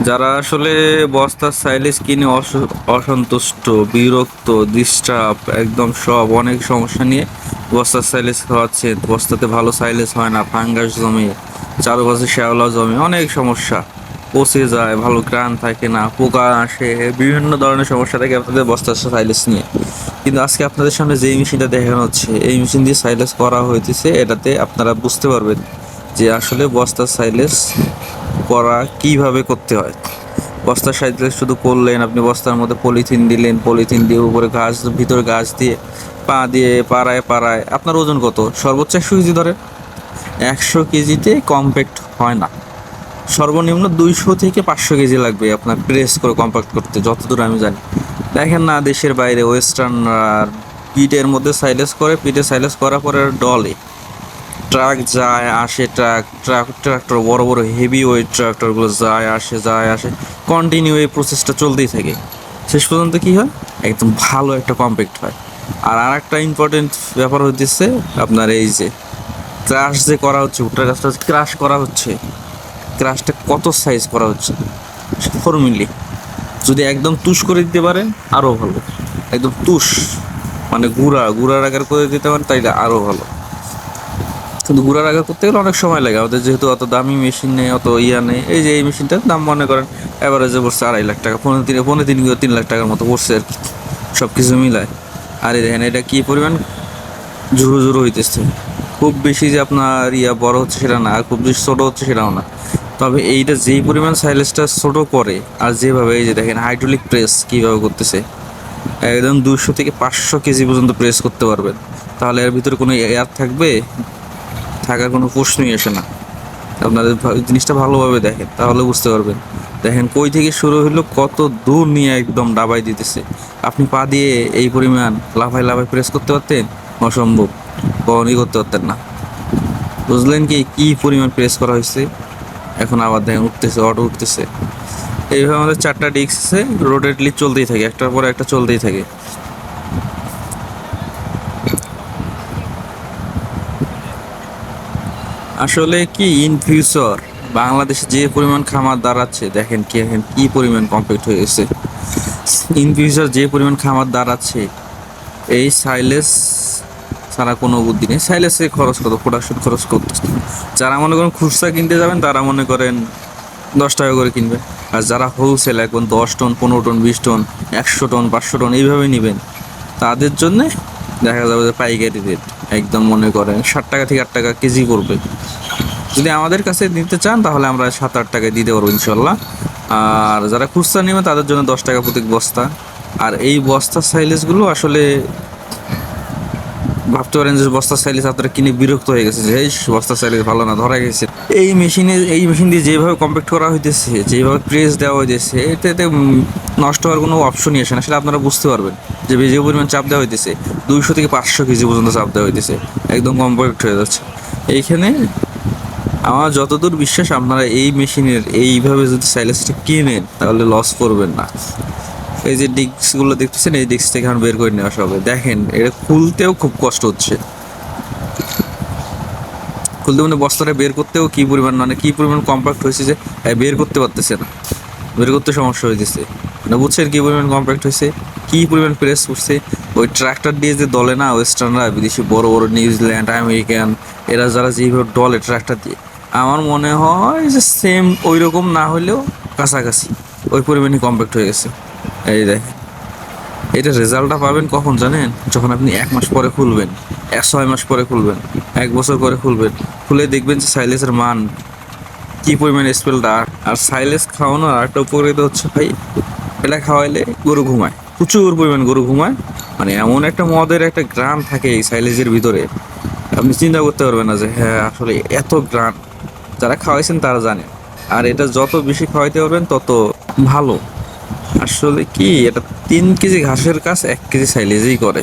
যারা আসলে বস্তার সাইলেজ কিনে অস- অসন্তুষ্ট, বিরক্ত ডিস্টার্ব একদম সব অনেক সমস্যা নিয়ে বস্তার সাইলেজ খাওয়াচ্ছে। বস্তাতে ভালো সাইলেজ হয় না ফাঙ্গাস জমে, চারপাশে শ্যাওলা জমে, অনেক সমস্যা। পচে যায়, ভালো গ্রান থাকে না, পোকা আসে, বিভিন্ন ধরনের সমস্যা থাকে আপনাদের বস্তার সাইলেজ নিয়ে। কিন্তু আজকে আপনাদের সামনে যেই মেশিনটা দেখানো হচ্ছে, এই মেশিন দিয়ে সাইলেজ করা হয়েছে এটাতে আপনারা বুঝতে পারবেন যে আসলে বস্তার সাইলেজ করা, কীভাবে করতে হয়? বস্তার সাইলেজ শুধু করলেন আপনি, বস্তার মধ্যে পলিথিন দিলেন, পলিথিন দিয়ে উপরে গাছ, ভিতরে গাছ দিয়ে, পা দিয়ে, পাড়ায় পাড়ায়, আপনার ওজন কত? সর্বোচ্চ একশো কেজি ধরে? একশো কেজিতে কম্প্যাক্ট হয় না। সর্বনিম্ন দুইশো থেকে পাঁচশো কেজি লাগবে আপনার প্রেস করে কম্প্যাক্ট করতে, যতদূর আমি জানি। দেখেন না, দেশের বাইরে ওয়েস্টার্ন পিটের মধ্যে সাইলেস করে পিটে সাইলেস করার পরে ডলে ট্রাক যায়, আসে ট্রাক ট্রাক, ট্রাক্টর, বড় বড় হেভি ওয়েট ট্রাক্টরগুলো যায়, আসে যায়, আসে। কন্টিনিউ এই প্রসেসটা চলতেই থাকে। শেষ পর্যন্ত কী হয়? একদম ভালো একটা কম্প্যাক্ট হয়। আর আর একটা ইম্পর্টেন্ট ব্যাপার হচ্ছে আপনার এই যে ক্রাশ যে করা হচ্ছে ভুট্টার গাছটা ক্রাশ করা হচ্ছে ক্রাশটা কত সাইজ করা হচ্ছে? ফোর মিলি যদি একদম তুষ করে দিতে পারেন আরও ভালো। একদম তুষ মানে গুঁড়া, গুঁড়ার আকার করে দিতে পারেন, তাইলে আরও ভালো। কিন্তু গুঁড়ার আকার করতে গেলে অনেক সময় লাগে। আমাদের যেহেতু অত দামি মেশিন নেই, অত ইয়া নেই, এই যে এই মেশিনটার দাম মনে করেন অ্যাভারেজে পড়ছে আড়াই লাখ টাকা, পনেরো তিন পনেরো তিন তিন লাখ টাকার মতো পড়ছে আর কি। সব কিছু মিলায়। আর দেখেন, এটা কী পরিমাণ ঝুরো ঝুরো হইতেছে। খুব বেশি যে আপনার ইয়া বড় হচ্ছে সেটা না, আর খুব বেশি ছোটো হচ্ছে সেটাও না। তবে এইটা যেই পরিমাণ সাইলেজটা ছোটো করে, আর যেভাবে এই যে দেখেন হাইড্রোলিক প্রেস কীভাবে করতেছে, একদম দুশো থেকে পাঁচশো কেজি পর্যন্ত প্রেস করতে পারবেন। তাহলে এর ভিতরে কোনো এয়ার থাকবে? থাকার কোনো প্রশ্নই আসে না। আপনাদের জিনিসটা ভালোভাবে দেখেন, তাহলে বুঝতে পারবেন। দেখেন কই থেকে শুরু হলো কত দূর নিয়ে একদম ডাবাই দিতেছে। আপনি পা দিয়ে এই পরিমাণ লাফাই লাফাই প্রেস করতে পারতেন, অসম্ভব। কখনই করতে পারতেন না। বুঝলেন কি, কী পরিমাণ প্রেস করা হয়েছে এখন আবার দেখেন উঠতেছে অটো উঠতেছে। এইভাবে আমাদের চারটা ডিস্ক আছে রোটেটলি চলতেই থাকে, একটার পর একটা চলতেই থাকে। আসলে কি ইন ফিউচার বাংলাদেশে যে পরিমাণ খামার দাঁড়াচ্ছে, দেখেন কি এখন কি পরিমাণ কমপ্লিট হয়ে গেছে ইন ফিউচার যে পরিমাণ খামার দাঁড়াচ্ছে, এই সাইলেস ছাড়া কোনো বুদ্ধি নেই। সাইলেসে খরচ কত প্রোডাকশন খরচ করতে যারা মনে করেন খুচরা কিনতে যাবেন, তারা মনে করেন দশ টাকা করে কিনবে। আর যারা হোলসেল এখন দশ টন, পনেরো টন, বিশ টন, একশো টন, পাঁচশো টন, এইভাবে নেবেন, তাদের জন্যে দেখা যাবে যে পাইকারি রেট একদম মনে করেন ষাট টাকা থেকে আট টাকা কেজি পড়বে। যদি আমাদের কাছে নিতে চান, তাহলে আমরা সাত আট টাকায় দিতে পারব ইনশাল্লাহ আর যারা খুচরা নেবে, তাদের জন্য দশ টাকা প্রতি বস্তা। আর এই বস্তার সাইলেজগুলো আসলে ভাবতে পারেন যে বস্তার সাইলেজ আপনারা কিনে বিরক্ত হয়ে গেছে যে, এই বস্তার সাইলেজ ভালো না, ধরা গেছে। এই মেশিনে, এই মেশিন দিয়ে যেভাবে কম্প্যাক্ট করা হইতেছে, যেভাবে প্রেস দেওয়া হইতেছে এতে নষ্ট হওয়ার কোনো অপশনই আসে না। সেটা আপনারা বুঝতে পারবেন যে যে পরিমাণ চাপ দেওয়া হইতেছে, দুইশো থেকে পাঁচশো কেজি পর্যন্ত চাপ দেওয়া হইতেছে, একদম কম্প্যাক্ট হয়ে যাচ্ছে। এইখানে আমার যতদূর বিশ্বাস, আপনারা এই মেশিনের এইভাবে যদি সাইলেসটা কিনেন, তাহলে লস করবেন না। এই যে ডিস্কগুলো দেখতেছেন, এই ডিস্ক থেকে এখন বের করে নেওয়া হবে। দেখেন, এটা খুলতেও খুব কষ্ট হচ্ছে। খুলতে মানে বস্তাটা বের করতেও কি পরিমাণ মানে কি পরিমাণ কম্প্যাক্ট হয়েছে যে বের করতে পারতেছে না। বের করতে সমস্যা হয়েছে মানে বুঝছেন কি পরিমাণ কম্প্যাক্ট হয়েছে, কি পরিমাণ প্রেস করছে। ওই ট্র্যাক্টর দিয়ে যে দলে না ওয়েস্টার্নরা বিদেশি বড় বড় নিউজিল্যান্ড আমেরিকান এরা যারা যেভাবে ডলে ট্র্যাক্টর দিয়ে, আমার মনে হয় যে সেম ওই রকম না হলেও কাছাকাছি, ওই পরিমাণই কম্প্যাক্ট হয়ে গেছে। এই দেখেন এটা রেজাল্টটা পাবেন কখন জানেন? যখন আপনি এক মাস পরে খুলবেন, এক ছয় মাস পরে খুলবেন, এক বছর পরে খুলবেন, খুলে দেখবেন যে সাইলেসের মান, কি পরিমাণ স্পেলটা আর সাইলেস খাওয়ানোর আরেকটা উপকারিতা হচ্ছে ভাই, এটা খাওয়াইলে গরু ঘুমায়, প্রচুর পরিমাণ গরু ঘুমায়। মানে এমন একটা মদের একটা গ্রাম থাকে এই সাইলেজের ভিতরে। আপনি চিন্তা করতে পারবেন না যে হ্যাঁ আসলে এত গ্রাম যারা খাওয়াইছেন তারা জানে। আর এটা যত বেশি খাওয়াইতে পারবেন, তত ভালো। আসলে কি এটা তিন কেজি ঘাসের কাজ এক কেজি সাইলেজেই করে।